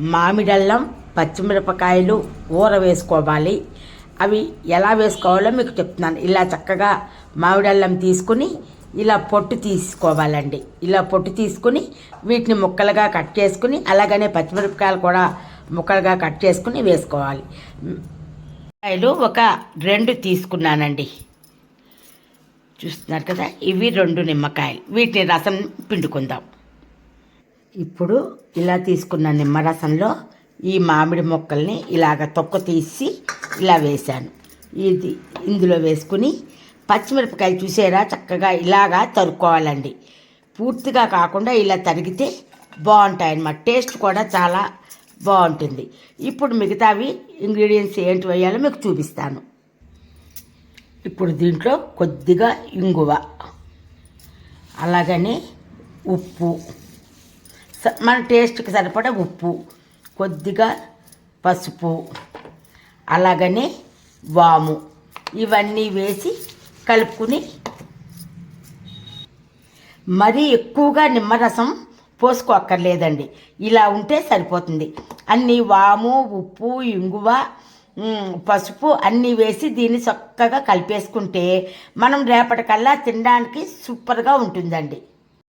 మామిడల్లం పచ్చిమిరపకాయలు ఊర వేసుకోవాలి అవి ఎలా వేసుకోవాలో మీకు చెప్తున్నాను. ఇలా చక్కగా మామిడల్లం తీసుకుని ఇలా పొట్టు తీసుకోవాలండి. ఇలా పొట్టు తీసుకుని వీటిని ముక్కలుగా కట్ చేసుకుని అలాగనే పచ్చిమిరపకాయలు కూడా ముక్కలుగా కట్ చేసుకుని వేసుకోవాలి. కాయలు ఒక రెండు తీసుకున్నానండి. చూస్తున్నారు కదా? ఇవి రెండు నిమ్మకాయలు. వీటిని రసం పిండుకుందాం. ఇప్పుడు ఇలా తీసుకున్న నిమ్మరసంలో ఈ మామిడి మొక్కల్ని ఇలాగ తొక్క తీసి ఇలా వేశాను. ఇది ఇందులో వేసుకుని పచ్చిమిరపకాయలు చూసారా? చక్కగా ఇలాగా తరుక్కోవాలండి. పూర్తిగా కాకుండా ఇలా తరిగితే బాగుంటాయి అన్నమాట టేస్ట్ కూడా చాలా బాగుంటుంది. ఇప్పుడు మిగతావి ఇంగ్రీడియంట్స్ ఏంటి వేయాలో మీకు చూపిస్తాను. ఇప్పుడు దీంట్లో కొద్దిగా ఇంగువ అలాగని ఉప్పు మన టేస్ట్కి సరిపడ ఉప్పు కొద్దిగా పసుపు అలాగనే వాము. ఇవన్నీ వేసి కలుపుకుని మరీ ఎక్కువగా నిమ్మరసం పోసుకోక్కర్లేదండి. ఇలా ఉంటే సరిపోతుంది. అన్ని వాము ఉప్పు ఇంగువ పసుపు అన్నీ వేసి దీన్ని చక్కగా కలిపేసుకుంటే మనం రేపటికల్లా తినడానికి సూపర్గా ఉంటుందండి.